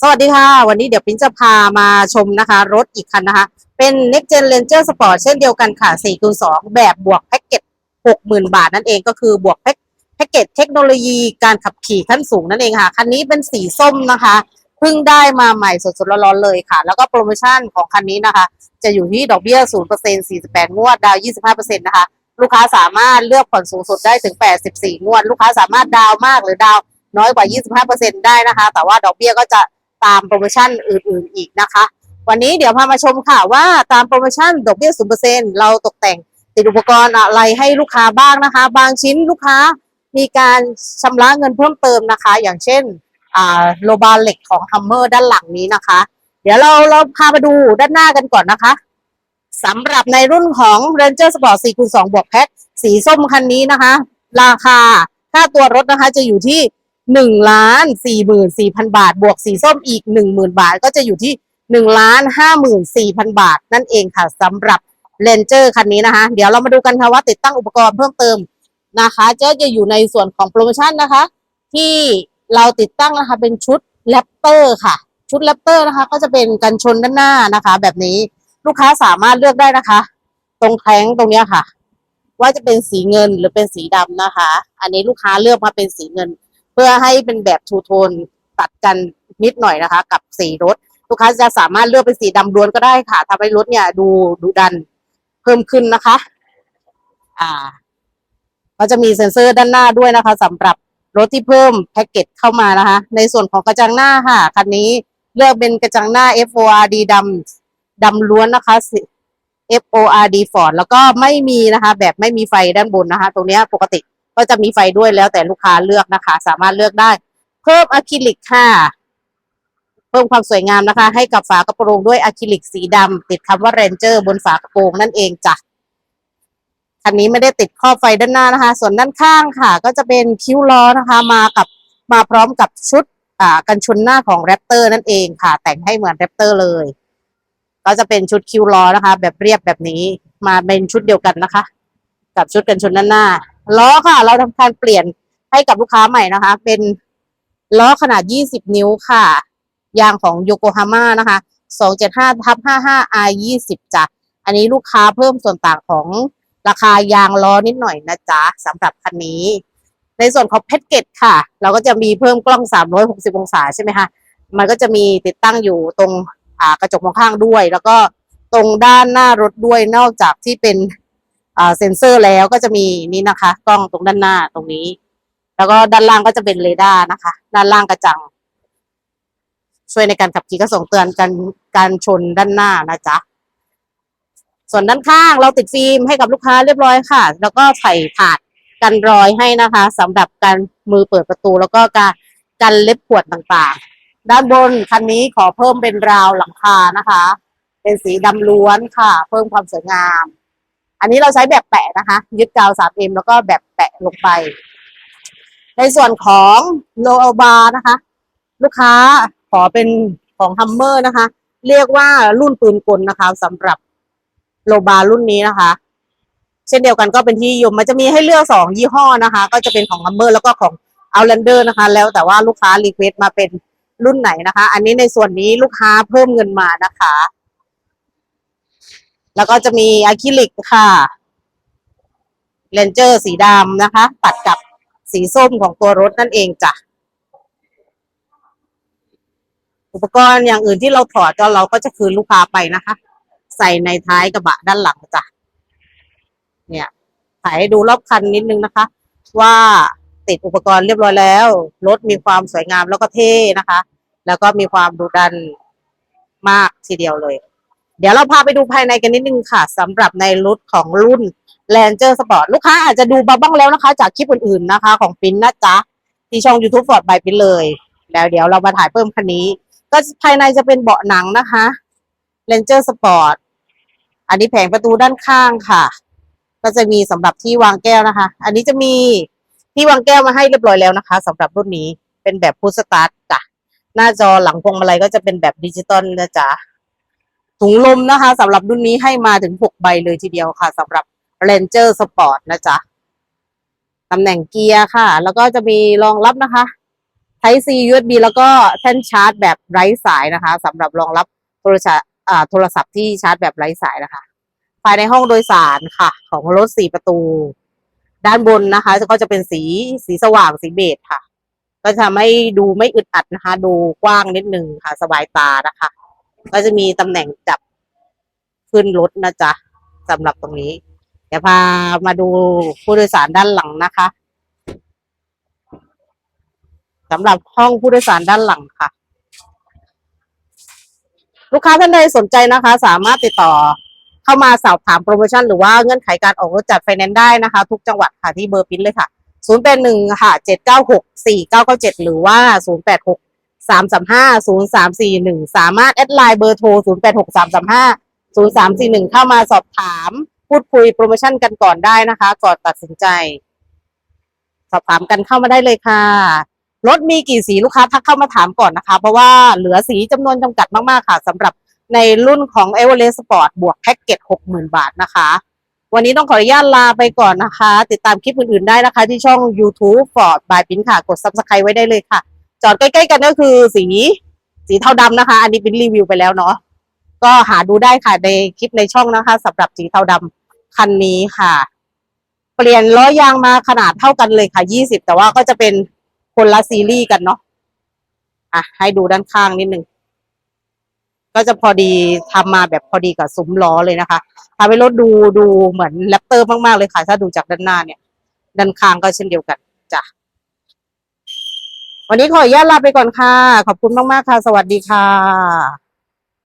สวัสดีค่ะ วันนี้เดี๋ยวปิ้นจะพามาชมนะคะ รถอีกคันนะคะ เป็น Next Gen Ranger Sport เช่นเดียวกันค่ะ4คูณ2แบบบวกแพ็กเกจ60,000 บาทนั่นเองก็คือบวกแพ็กแพ็กเกจเทคโนโลยีการขับขี่ขั้นสูงนั่นเองค่ะ คันนี้เป็นสีส้มนะคะเพิ่งได้มาใหม่สดๆร้อนๆเลยค่ะ แล้วก็โปรโมชั่นของคันนี้นะคะ จะอยู่ที่ดอกเบี้ย 0% 48 งวด ดาวน์25%นะคะ ลูกค้าสามารถเลือกผ่อนสูงสุดได้ถึง 84 งวด ลูกค้าสามารถดาวมากหรือดาวน์น้อยกว่า 25%ได้นะคะ แต่ว่าดอกเบี้ยก็จะ ตามโปรโมชั่นอื่นๆอีกนะคะ วันนี้เดี๋ยวพามาชมค่ะว่าตามโปรโมชั่นดอกเบี้ย0%เราตกแต่งติดอุปกรณ์อะไรให้ลูกค้าบ้างนะคะ บางชิ้นลูกค้ามีการชำระเงินเพิ่มเติมนะคะ อย่างเช่นโลบาเหล็กของฮัมเมอร์ด้านหลังนี้นะคะ เดี๋ยวเราเราพามาดูด้านหน้ากันก่อนนะคะสำหรับในรุ่นของ Ranger Sport 4 2 บวกแพ็คสีส้มคันนี้นะคะ ราคาค่าตัวรถนะคะจะอยู่ที่ หนึ่งล้านสี่หมื่นสี่พันบาท บวกสีส้มอีกหนึ่งหมื่นบาท ก็จะอยู่ที่หนึ่งล้านห้าหมื่นสี่พันบาท นั่นเองค่ะสำหรับ Ranger คันนี้นะคะ เดี๋ยวเรามาดูกันค่ะว่าติดตั้งอุปกรณ์เพิ่มเติมนะคะจะจะอยู่ในส่วนของโปรโมชั่นนะคะ ที่เราติดตั้งนะคะเป็นชุดแรปเตอร์ค่ะ ชุดแรปเตอร์นะคะ ก็จะเป็นกันชนด้านหน้านะคะ แบบนี้ลูกค้าสามารถเลือกได้นะคะ ตรงแท้งตรงเนี้ยค่ะ ว่าจะเป็นสีเงินหรือเป็นสีดำนะคะ อันนี้ลูกค้าเลือกมาเป็นสีเงิน เพื่อให้เป็นแบบทูโทนตัดกันนิดหน่อยนะคะ กับสีรถ ลูกค้าจะสามารถเลือกเป็นสีดำล้วนก็ได้ค่ะทำให้รถเนี่ยดูดูดันเพิ่มขึ้นนะคะ อ่าก็จะมีเซ็นเซอร์ด้านหน้าด้วยนะคะสำหรับรถที่เพิ่มแพ็กเกจเข้ามานะคะ ในส่วนของกระจังหน้าค่ะคันนี้เลือกเป็นกระจังหน้า FORD ดำดำล้วนนะคะ FORD Ford แล้วก็ไม่มีนะคะ แบบไม่มีไฟด้านบนนะคะ ตรงนี้ปกติ ก็จะมีไฟด้วยแล้วแต่ลูกค้าเลือกนะคะ สามารถเลือกได้ เพิ่มอะคริลิกค่ะ เพิ่มความสวยงามนะคะ ให้กับฝากระโปรงด้วยอะคริลิกสีดำติดคำว่า Ranger บนฝากระโปรงนั่นเองจ้ะคันนี้ไม่ได้ติดข้อบไฟด้านหน้านะคะ ส่วนด้านข้างค่ะ ก็จะเป็นคิ้วล้อนะคะ มากับมาพร้อมกับชุดอ่ากันชนหน้าของแรปเตอร์นั่นเองค่ะ แต่งให้เหมือนแรปเตอร์เลย ก็จะเป็นชุดคิ้วล้อนะคะ แบบเรียบแบบนี้มาเป็นชุดเดียวกันนะคะ กับชุดกันชนด้านหน้า ล้อค่ะ เราทำการเปลี่ยนให้กับลูกค้าใหม่นะคะ เป็นล้อขนาด 20 นิ้วค่ะ ยางของโยโกฮาม่านะคะ275ทับ55 R 20จ้ะอันนี้ลูกค้าเพิ่มส่วนต่างของราคายางล้อนิดหน่อยนะจ๊ะสำหรับคันนี้ ในส่วนของเพชรเกตค่ะ เราก็จะมีเพิ่มกล้อง 360 องศาใช่ไหมคะมันก็จะมีติดตั้งอยู่ตรงกระจกมองข้างด้วย แล้วก็ตรงด้านหน้ารถด้วยนอกจากที่เป็น เซ็นเซอร์แล้วก็จะมีนี่นะคะ กล้องตรงด้านหน้าตรงนี้ แล้วก็ด้านล่างก็จะเป็นเรดาร์นะคะ ด้านล่างกระจัง ช่วยในการขับขี่ก็ส่งเตือนการการชนด้านหน้านะจ๊ะส่วนด้านข้างเราติดฟิล์มให้กับลูกค้าเรียบร้อยค่ะ แล้วก็ใส่ถาดกันรอยให้นะคะสำหรับการมือเปิดประตู แล้วก็การกันเล็บขวดต่างๆ ด้านบนคันนี้ขอเพิ่มเป็นราวหลังคานะคะ เป็นสีดำล้วนค่ะ เพิ่มความสวยงาม อันนี้เราใช้แบบแปะนะคะ ยึดกาว 3M แล้วก็แบบแปะลงไป ในส่วนของโลบาร์นะคะ ลูกค้าขอเป็นของฮัมเมอร์นะคะ เรียกว่ารุ่นปืนกลนะคะสำหรับโลบารุ่นนี้นะคะ เช่นเดียวกันก็เป็นที่นิยมมันจะมีให้เลือกสองยี่ห้อนะคะ ก็จะเป็นของ Hummer แล้วก็ของ Outlander นะคะ แล้วแต่ว่าลูกค้ารีเควสมาเป็นรุ่นไหนนะคะ อันนี้ในส่วนนี้ลูกค้าเพิ่มเงินมานะคะ แล้วก็จะมีอะคริลิกค่ะเลนเจอร์สีดำนะคะ ตัดกับสีส้มของตัวรถนั่นเองจ้ะ อุปกรณ์อย่างอื่นที่เราถอดก็เราก็จะคืนลูกค้าไปนะคะ ใส่ในท้ายกระบะด้านหลังจ้ะ เนี่ยถ่ายให้ดูรอบคันนิดนึงนะคะ ว่าติดอุปกรณ์เรียบร้อยแล้ว รถมีความสวยงามแล้วก็เท่นะคะ แล้วก็มีความดุดันมากทีเดียวเลย เดี๋ยวเราพาไปดูภายในกันนิดนึงค่ะสำหรับในรถของรุ่น Ranger Sport ลูกค้าอาจจะดูมาบ้างแล้วนะคะ จากคลิปอื่นๆนะคะ ของปินนะจ๊ะที่ช่อง YouTube Ford by ปินเลย แล้วเดี๋ยวเรามาถ่ายเพิ่มคันนี้ ก็ภายในจะเป็นเบาะหนังนะคะ Ranger Sport อันนี้แผงประตูด้านข้างค่ะ ก็จะมีสำหรับที่วางแก้วนะคะ อันนี้จะมีที่วางแก้วมาให้เรียบร้อยแล้วนะคะสำหรับรุ่นนี้เป็นแบบพุชสตาร์ทจ้ะหน้าจอหลังพวงมาลัยก็จะเป็นแบบดิจิตอลนะจ๊ะ ถุงลมนะคะสำหรับรุ่นนี้ให้มาถึงหกใบเลยทีเดียวค่ะสำหรับ Ranger Sport นะจ๊ะตำแหน่งเกียร์ค่ะ แล้วก็จะมีรองรับนะคะ Type C USB แล้วก็แท่นชาร์จแบบไร้สายนะคะสำหรับรองรับโทรศัพท์โทรศัพท์ที่ชาร์จแบบไร้สายนะคะ ภายในห้องโดยสารค่ะ ของรถสี่ประตู ด้านบนนะคะ ก็จะเป็นสีสีสว่างสีเบจค่ะ ก็จะไม่ดูไม่อึดอัดนะคะ ดูกว้างนิดนึงค่ะ สบายตานะคะ ก็จะมีตำแหน่งจับขึ้นรถนะจ๊ะสำหรับตรงนี้ เดี๋ยวพามาดูผู้โดยสารด้านหลังนะคะสำหรับห้องผู้โดยสารด้านหลังค่ะ ลูกค้าท่านใดสนใจนะคะ สามารถติดต่อเข้ามาสอบถามโปรโมชั่น หรือว่าเงื่อนไขการออกรถจัดไฟแนนซ์ได้นะคะ ทุกจังหวัดค่ะที่เบอร์ปิ้นเลยค่ะ 0 8 1 ค่ะ 796 4997 หรือว่า 086 สามารถแอดไลน์เบอร์โทร086 335 0341เข้ามาสอบถาม พูดคุยโปรโมชั่นกันก่อนได้นะคะ ก่อนตัดสินใจ สอบถามกันเข้ามาได้เลยค่ะรถมีกี่สีลูกค้าทักเข้ามาถามก่อนนะคะ เพราะว่าเหลือสีจำนวนจำกัดมากๆค่ะสำหรับในรุ่นของ e v e r e s t Sport บวกแพ็กเกจ60,000 บาทนะคะ วันนี้ต้องขออนุญาตลาไปก่อนนะคะ ติดตามคลิปอื่นๆได้นะคะที่ช่อง YouTube Ford by Pin ค่ะ กด Subscribe ไว้ได้เลยค่ะ จอดใกล้ๆกันก็คือสีสีเทาดำนะคะ อันนี้เป็นรีวิวไปแล้วเนาะก็หาดูได้ค่ะในคลิปในช่องนะคะสำหรับสีเทาดำคันนี้ค่ะ เปลี่ยนล้อยางมาขนาดเท่ากันเลยค่ะ20แต่ว่าก็จะเป็นคนละซีรีส์กันเนาะอะให้ดูด้านข้างนิดนึงก็จะพอดีทำมาแบบพอดีกับซุ้มล้อเลยนะคะทำให้รถดูดูเหมือนแรปเตอร์มากๆเลยค่ะ ถ้าดูจากด้านหน้าเนี่ย ด้านข้างก็เช่นเดียวกันจ้ะ วันนี้ขออนุญาตลาไปก่อนค่ะ ขอบคุณมาก ๆ ค่ะ สวัสดีค่ะ